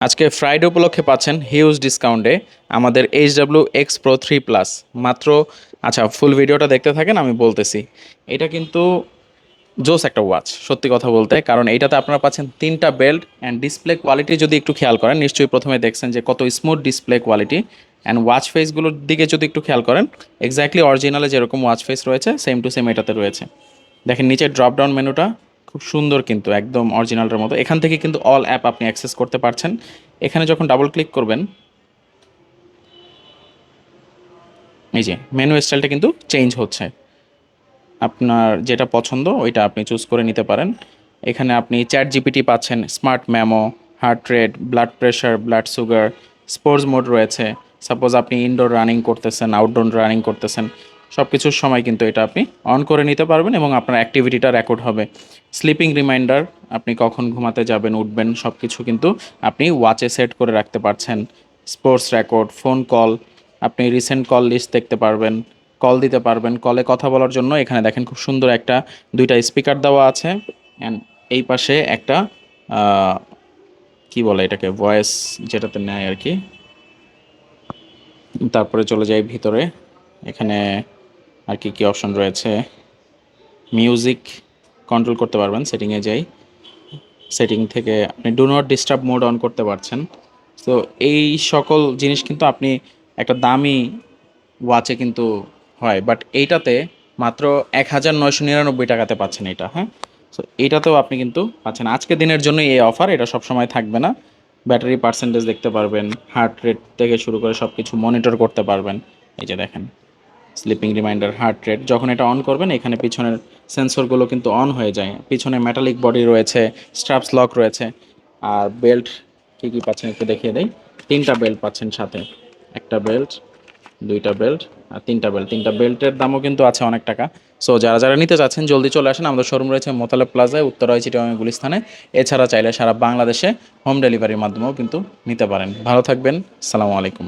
আজকে ফ্রাইডে উপলক্ষে পাচ্ছেন হিউজ ডিসকাউন্টে আমাদের H W X pro three plus মাত্র আচ্ছা ফুল ভিডিওটা দেখতে থাকেন, আমি বলতেছি। এটা কিন্তু জোস একটা ওয়াচ সত্যি কথা বলতে, কারণ এইটাতে আপনারা পাচ্ছেন তিনটা বেল্ট অ্যান্ড ডিসপ্লে কোয়ালিটি যদি একটু খেয়াল করেন, নিশ্চয়ই প্রথমে দেখছেন যে কত smooth display quality and watch ফেসগুলোর দিকে যদি একটু খেয়াল করেন এক্স্যাক্টলি অরিজিনালে যেরকম ওয়াচ ফেস রয়েছে সেম টু সেম এটাতে রয়েছে। দেখেন নিচে ড্রপ ডাউন মেনুটা খুব সুন্দর কিন্তু, একদম অরিজিনালটার মতো। এখান থেকে কিন্তু অল অ্যাপ আপনি অ্যাক্সেস করতে পারছেন। এখানে যখন ডাবল ক্লিক করবেন, এই যে মেনু স্টাইলটা কিন্তু চেঞ্জ হচ্ছে। আপনার যেটা পছন্দ, ওইটা আপনি চুজ করে নিতে পারেন। এখানে আপনি চ্যাট জিপিটি পাচ্ছেন smart memo heart rate blood pressure blood sugar sports mode রয়েছে। সাপোজ আপনি ইনডোর রানিং করতেছেন আউটডোর রানিং করতেছেন। সব কিছুর সময় কিন্তু এটা আপনি অন করে নিতে পারবেন এবং আপনার অ্যাক্টিভিটিটা রেকর্ড হবে। স্লিপিং রিমাইন্ডার আপনি কখন ঘুমাতে যাবেন, উঠবেন সব কিছু কিন্তু আপনি ওয়াচে সেট করে রাখতে পারছেন। স্পোর্টস রেকর্ড ফোন কল আপনি রিসেন্ট কল লিস্ট দেখতে পারবেন কল দিতে পারবেন কলে কথা বলার জন্য এখানে দেখেন খুব সুন্দর একটা দুইটা স্পিকার দেওয়া আছে অ্যান্ড এই পাশে একটা কি বলে এটাকে ভয়েস যেটাতে নেয় আর কি। তারপরে চলে যাই ভিতরে, এখানে আর কি কি অপশন রয়েছে? মিউজিক কন্ট্রোল করতে পারবেন সেটিংয়ে যাই। সেটিং থেকে আপনি do not disturb mode on করতে পারছেন। তো এই সকল জিনিস কিন্তু আপনি একটা দামি ওয়াচে কিন্তু হয়। বাট এইটাতে মাত্র এক হাজার নয়শো নিরানব্বই টাকাতে পাচ্ছেন এটা হ্যাঁ? সো এইটাতেও আপনি কিন্তু পাচ্ছেন। আজকে দিনের জন্য এই অফার এটা সবসময় থাকবে না। ব্যাটারি পার্সেন্টেজ দেখতে পারবেন হার্ট রেট থেকে শুরু করে সব কিছু মনিটর করতে পারবেন। এই যে দেখেন। স্লিপিং রিমাইন্ডার, হার্ট রেট, যখন এটা অন করবেন, এখানে পিছনের সেন্সরগুলো কিন্তু অন হয়ে যায়। পিছনে মেটালিক বডি রয়েছে স্ট্রাপস লক রয়েছে, আর বেল্ট কী কী পাচ্ছেন একটু দেখিয়ে দেয় তিনটা বেল্ট পাচ্ছেন সাথে। একটা বেল্ট দুইটা বেল্ট আর তিনটা বেল্ট তিনটা বেল্টের দামও কিন্তু আছে অনেক টাকা। সো যারা যারা নিতে চাচ্ছেন জলদি চলে আসেন। আমাদের শোরুম রয়েছে মোতালেব প্লাজায় উত্তরায় চিটিং গুলিস্থানে। এছাড়া চাইলে সারা বাংলাদেশে হোম ডেলিভারির মাধ্যমেও কিন্তু নিতে পারেন। ভালো থাকবেন। সালামু আলাইকুম।